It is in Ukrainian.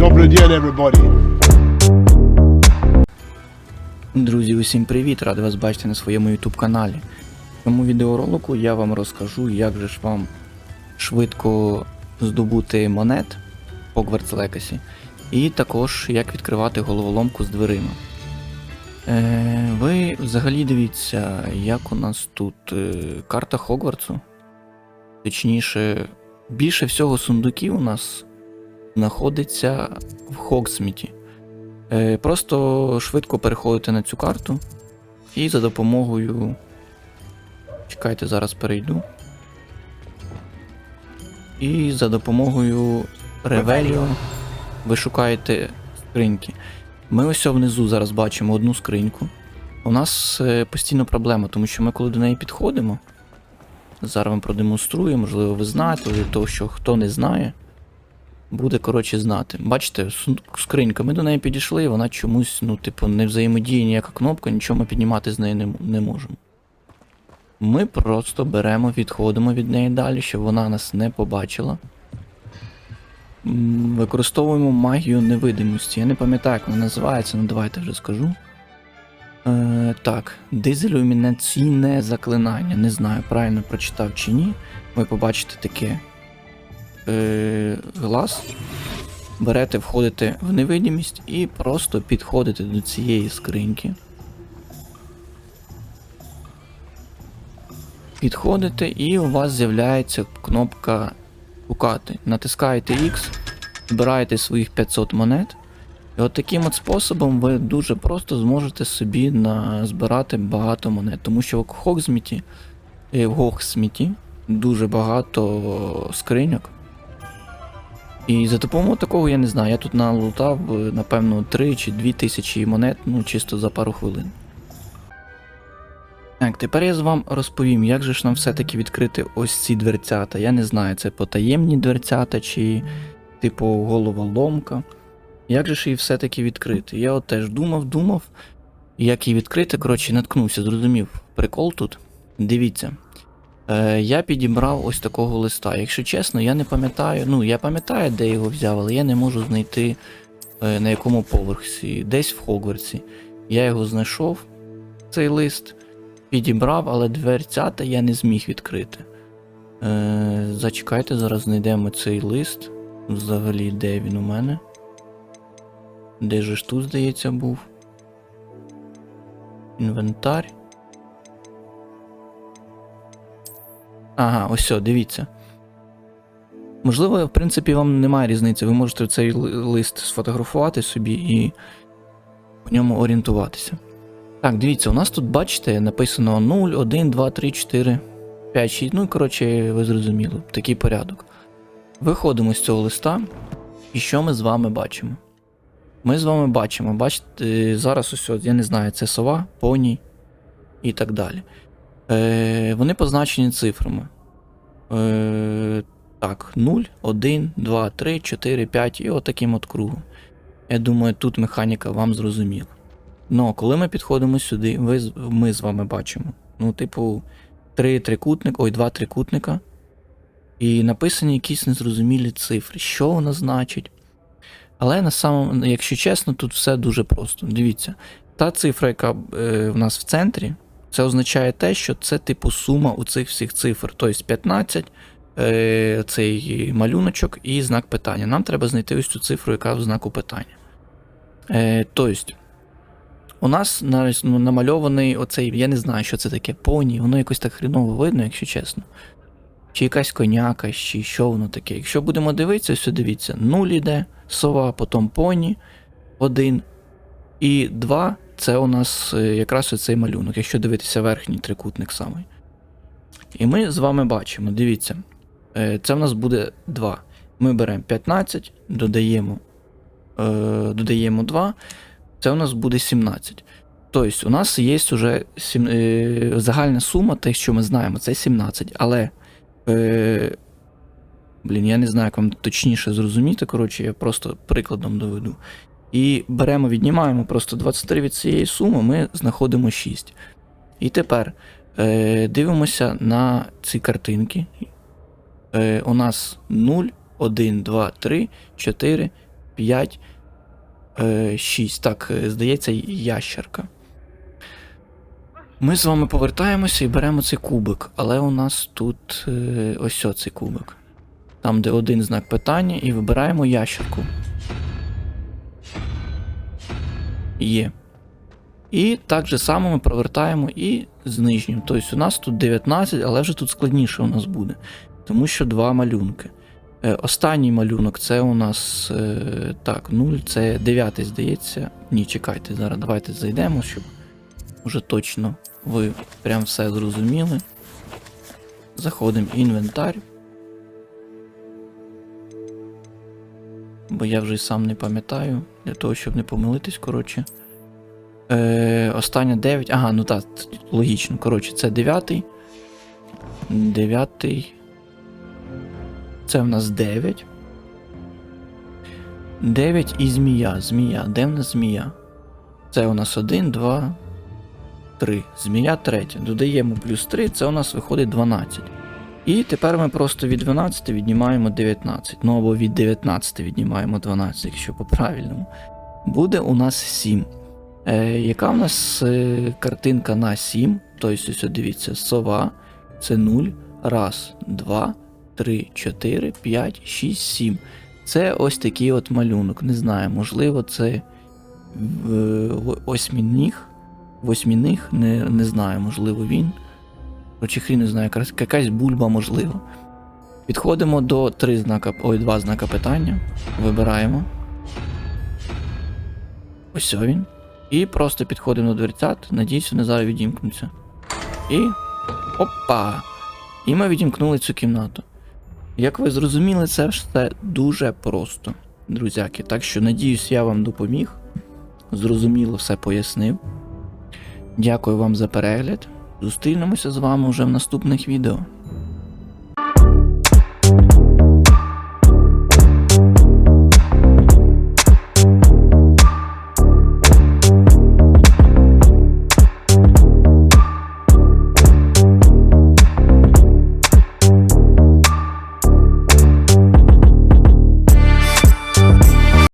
Добрый день, everybody. Друзі, усім привіт! Радий вас бачити на своєму YouTube каналі. В цьому відеоролику я вам розкажу, як же ж вам швидко здобути монет Hogwarts Legacy, і також як відкривати головоломку з дверима. Е, ви взагалі дивіться, як у нас тут е, карта Хогвартсу. Точніше, більше всього сундуків у нас знаходиться в Хогсміті. Е, Просто швидко переходите на цю карту і за допомогою. Чекайте, зараз перейду. І за допомогою Ревеліо ви шукаєте скриньки. Ми ось внизу зараз бачимо одну скриньку. У нас е, постійно проблема, тому що ми коли до неї підходимо. Зараз вам продемонструю, можливо, ви знаєте, того, що хто не знає, буде коротше знати. Бачите, скринька, ми до неї підійшли, і вона чомусь, ну, типу, не взаємодіє ніяка кнопка, нічого ми піднімати з неї не, не можемо. Ми просто беремо, відходимо від неї далі, щоб вона нас не побачила. Використовуємо магію невидимості. Я не пам'ятаю, як вона називається, ну давайте вже скажу. Е, так, дезілюмінаційне заклинання. Не знаю, правильно прочитав чи ні. Ви побачите таке е, глаз, берете, входите в невидимість і просто підходите до цієї скриньки. Підходите, і у вас з'являється кнопка шукати. Натискаєте X, збираєте своїх 500 монет. І от таким от способом ви дуже просто зможете собі збирати багато монет. Тому що в Хогсміті, е, в Гохсміті дуже багато скриньок. І за допомогою такого я не знаю. Я тут налутав, е, напевно, 3 чи 2 тисячі монет, ну чисто за пару хвилин. Так, тепер я з вам розповім, як же ж нам все-таки відкрити ось ці дверцята. Я не знаю, це потаємні дверцята чи типу головоломка. Як же ж її все-таки відкрити? Я от теж думав, думав, як її відкрити, коротше, наткнувся, зрозумів. Прикол тут. Дивіться. Е, я підібрав ось такого листа. Якщо чесно, я не пам'ятаю. Ну, я пам'ятаю, де його взяв, але я не можу знайти е, на якому поверсі. Десь в Хогвартсі. Я його знайшов, цей лист, підібрав, але дверцята я не зміг відкрити. Е, зачекайте, зараз знайдемо цей лист. Взагалі, де він у мене? Де же ж тут, здається, був? Інвентар. Ага, ось все, дивіться. Можливо, в принципі, вам немає різниці. Ви можете цей лист сфотографувати собі і по ньому орієнтуватися. Так, дивіться, у нас тут, бачите, написано 0, 1, 2, 3, 4, 5, 6. Ну коротше, ви зрозуміли, такий порядок. Виходимо з цього листа, і що ми з вами бачимо? Ми з вами бачимо, бачите, зараз ось, я не знаю, це сова, поні і так далі. Е, вони позначені цифрами. Е, так, 0, 1, 2, 3, 4, 5 і отаким от кругом. Я думаю, тут механіка вам зрозуміла. Ну, коли ми підходимо сюди, ви, ми з вами бачимо. Ну, типу, три трикутника, ой, два трикутника. І написані якісь незрозумілі цифри. Що воно значить? Але на самому, якщо чесно, тут все дуже просто. Дивіться, та цифра, яка е, в нас в центрі, це означає те, що це типу сума у цих всіх цифр. Тобто 15, е, цей малюночок і знак питання. Нам треба знайти ось цю цифру, яка в знаку питання. Е, тобто, у нас ну, намальований оцей, я не знаю, що це таке, поні, воно якось так хріново видно, якщо чесно. Чи якась коняка, чи що воно таке. Якщо будемо дивитися, ось дивіться, 0 іде, сова, потім поні, 1 і 2 це у нас е, якраз оцей малюнок, якщо дивитися верхній трикутник самий. І ми з вами бачимо, дивіться, е, це в нас буде 2. Ми беремо 15, додаємо, е, додаємо 2, це у нас буде 17. Тобто, у нас є вже загальна сума, те, що ми знаємо, це 17. Але. Блін, я не знаю, як вам точніше зрозуміти. Коротше, я просто прикладом доведу. І беремо, віднімаємо просто 23 від цієї суми, ми знаходимо 6. І тепер е, дивимося на ці картинки. Е, у нас 0, 1, 2, 3, 4, 5, 6. Так, е, здається, ящерка. Ми з вами повертаємося і беремо цей кубик, але у нас тут е, ось цей кубик. Там, де один знак питання, і вибираємо ящерку. Є. І так же само ми провертаємо і з нижнім. Тобто у нас тут 19, але вже тут складніше у нас буде. Тому що два малюнки. Е, останній малюнок це у нас е, так, 0, це 9, здається. Ні, чекайте, зараз давайте зайдемо, щоб вже точно ви прям все зрозуміли. Заходимо в інвентар. Бо я вже й сам не пам'ятаю, для того, щоб не помилитись, коротше. Е, остання 9. Ага, ну так, логічно. Коротше, це 9. 9. Це в нас 9. 9 і змія. Змія. Де в нас змія? Це у нас 1, 2, 3. Змія третя. Додаємо плюс 3, це у нас виходить 12. І тепер ми просто від 12 віднімаємо 19. Ну або від 19 віднімаємо 12, якщо по-правильному. Буде у нас 7. Е, яка у нас е, картинка на 7? Тобто, ось дивіться, сова. Це 0. Раз, два, три, чотири, п'ять, шість, сім. Це ось такий от малюнок. Не знаю, можливо, це в- осьмініг. Восьміних, не, не знаю, можливо, він. Короче, хрін не знаю, якась бульба, можливо. Підходимо до три знака, ой, два знака питання. Вибираємо. Ось він. І просто підходимо до дверцят. Надіюсь, вони зараз відімкнуться. І. Опа! І ми відімкнули цю кімнату. Як ви зрозуміли, це все дуже просто, друзяки. Так що, надіюсь, я вам допоміг. Зрозуміло все пояснив. Дякую вам за перегляд. Зустрінемося з вами вже в наступних відео.